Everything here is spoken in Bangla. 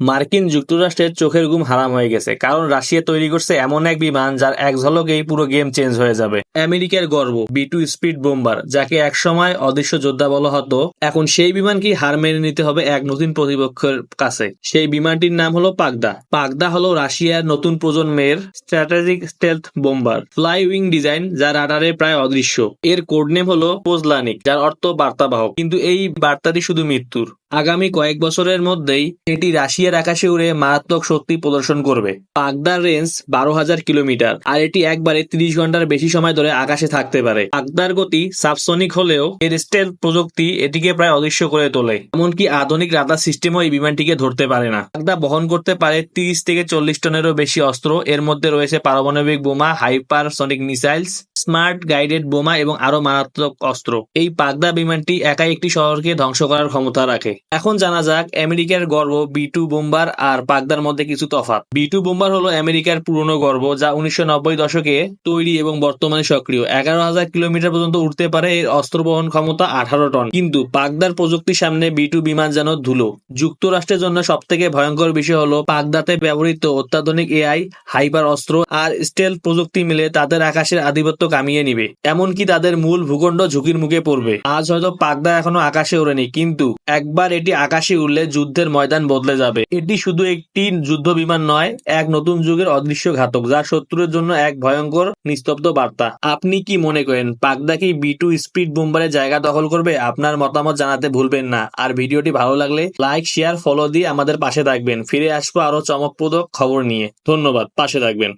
মার্কিন যুক্তরাষ্ট্রের চোখের ঘুম হারাম হয়ে গেছে, কারণ রাশিয়া তৈরি করছে এমন এক বিমান যার এক ঝলকেই পুরো গেম চেঞ্জ হয়ে যাবে। আমেরিকার গর্ব, বি টু স্পিড বোম্বার, যাকে একসময় অদৃশ্য যোদ্ধা বলা হতো, এখন সেই বিমানকে হার মেনে নিতে হবে এক নতুন প্রতিপক্ষের কাছে। সেই বিমানটির নাম হলো পাগদা। পাগদা হলো রাশিয়ার নতুন প্রজন্মের strategic stealth bomber fly wing design যা রাডারে প্রায় অদৃশ্য। এর কোড নেম হলো পোজলানিক, যার অর্থ বার্তাবাহক। কিন্তু এই বার্তাটি শুধু মৃত্যুর। আগামী কয়েক বছরের মধ্যেই এটি রাশিয়ার আকাশে উড়ে মারাত্মক শক্তি প্রদর্শন করবে। পাগদার রেঞ্জ বারো হাজার কিলোমিটার, আর এটি একবারে তিরিশ ঘণ্টার বেশি সময় ধরে আকাশে থাকতে পারে। পাগদার গতি সাবসনিক হলেও এর স্টেল প্রযুক্তি এটিকে প্রায় অদৃশ্য করে তোলে, এমনকি আধুনিক রাডার সিস্টেমও এই বিমানটিকে ধরতে পারে না। পাগদা বহন করতে পারে তিরিশ থেকে চল্লিশ টনেরও বেশি অস্ত্র, এর মধ্যে রয়েছে পারমাণবিক বোমা hypersonic missiles, smart guided বোমা এবং আরও মারাত্মক অস্ত্র। এই পাগদা বিমানটি একাই একটি শহরকে ধ্বংস করার ক্ষমতা রাখে। এখন জানা যাক আমেরিকার গর্ব বি টু বোম্বার আর পাগদার মধ্যে কিছু তফাৎ। বি টু বোম্বার হলো আমেরিকার পুরনো গর্ব, যা উনিশশো নব্বই দশকে তৈরি এবং বর্তমানে সক্রিয়। এগারো হাজার কিলোমিটার পর্যন্ত উঠতে পারে এর অস্ত্র বহন ক্ষমতা আঠারো টন। কিন্তু পাগদার প্রযুক্তির সামনে বি টু বিমান যেন ধুলো। যুক্তরাষ্ট্রের জন্য সব থেকে ভয়ঙ্কর বিষয় হলো পাগদাতে ব্যবহৃত অত্যাধুনিক এআই, হাইপার অস্ত্র আর স্টেল প্রযুক্তি মিলে তাদের আকাশের আধিপত্য কামিয়ে নিবে। এমনকি তাদের মূল ভূখণ্ড ঝুঁকির মুখে পড়বে। আজ হয়তো পাগদা এখনও আকাশে ওড়েনি, কিন্তু একবার এটি আকাশে উঠলে যুদ্ধের ময়দান বদলে যাবে। এটি শুধু একটি যুদ্ধ বিমান নয়, এক নতুন যুগের অদৃশ্য ঘাতক যা শত্রুর জন্য এক ভয়ঙ্কর নিস্তব্ধ বার্তা। আপনি কি মনে করেন পাকদা কি বি টু স্পিড বোম্বারের জায়গা দখল করবে? আপনার মতামত জানাতে ভুলবেন না। আর ভিডিওটি ভালো লাগলে লাইক, শেয়ার, ফলো দিয়ে আমাদের পাশে থাকবেন। ফিরে আসব আরও চমকপ্রদ খবর নিয়ে। ধন্যবাদ, পাশে থাকবেন।